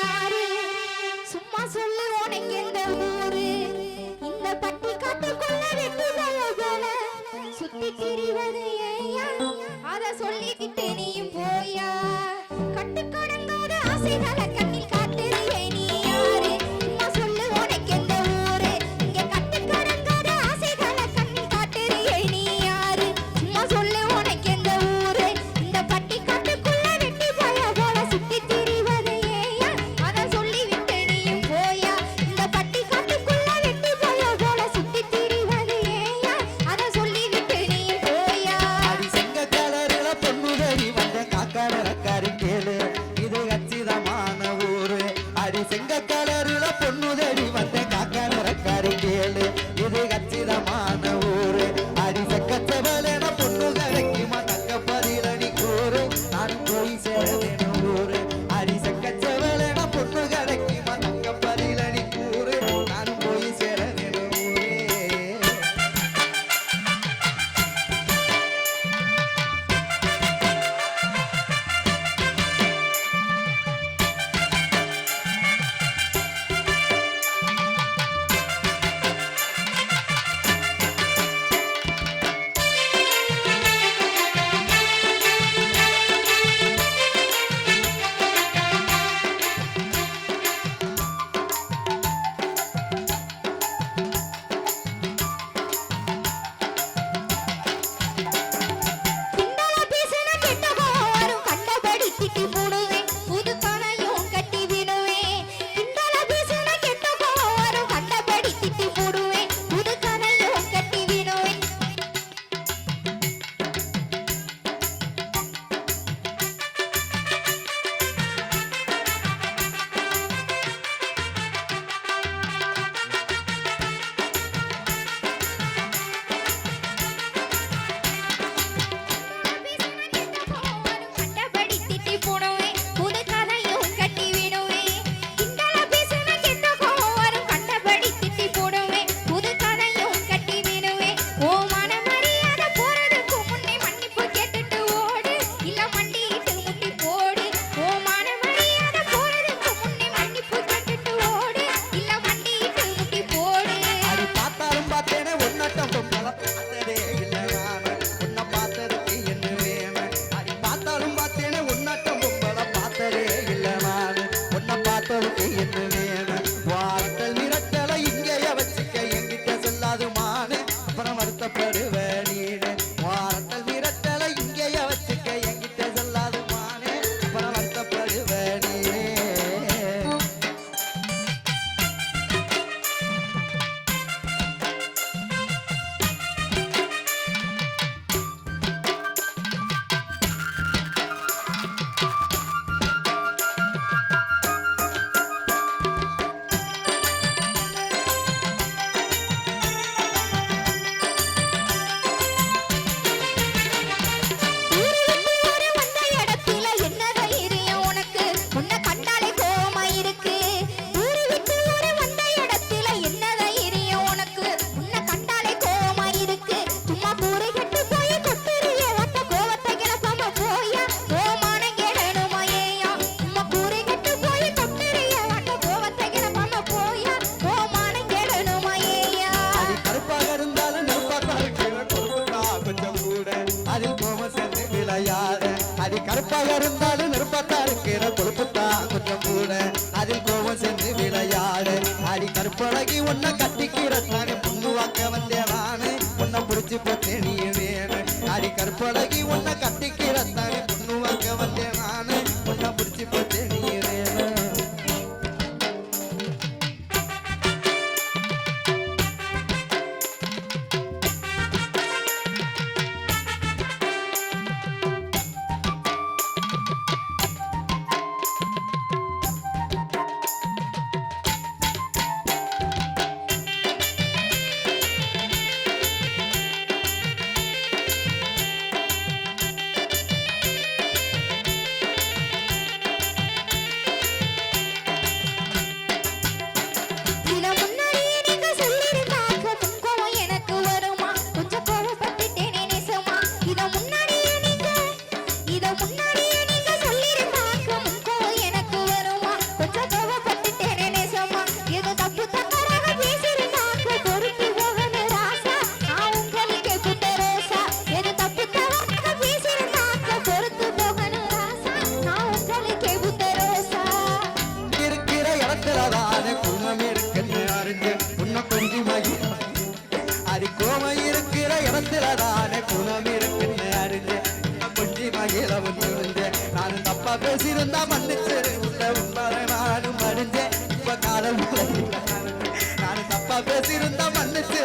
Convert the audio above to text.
யாரு? சும்மா சொல்லு உனக்கு இந்த ஊரு? இந்த பட்டி காட்டுக்குள்ள வெட்டுதல சுத்தி திரிவது ஏயா? அத சொல்லிக்கிட்டு நீயும் போயா? கட்டுக்கடங்காத ஆசைகளை 54 பார்த்து என்ன கருப்பாக இருந்தாலும் விருப்பத்தா இருக்கிற கொழுப்புத்தா கொஞ்சம் கூட அதில் கோபம் சென்று விளையாடு. அடி கருப்பழகி உன்னை கட்டிக்கிறத்தானே புண்ணு வாக்க வந்தேவானு உன்னை பிடிச்சி போத்தே இல்லாத குணம் இருக்குன்னு அறிஞ்சு உன்னை கொஞ்சி மகிழ அது கோவம் இருக்கிற இடத்துல தானே குணம் இருக்குன்னு அறிஞ்சு கொஞ்சி மகிழ ஒன்று நான் தப்பா பேசியிருந்தா மன்னிச்சு உள்ள உண்மை நானும் அறிஞ்சேன் இப்ப காலம் நான் தப்பா பேசியிருந்தா மன்னிச்சு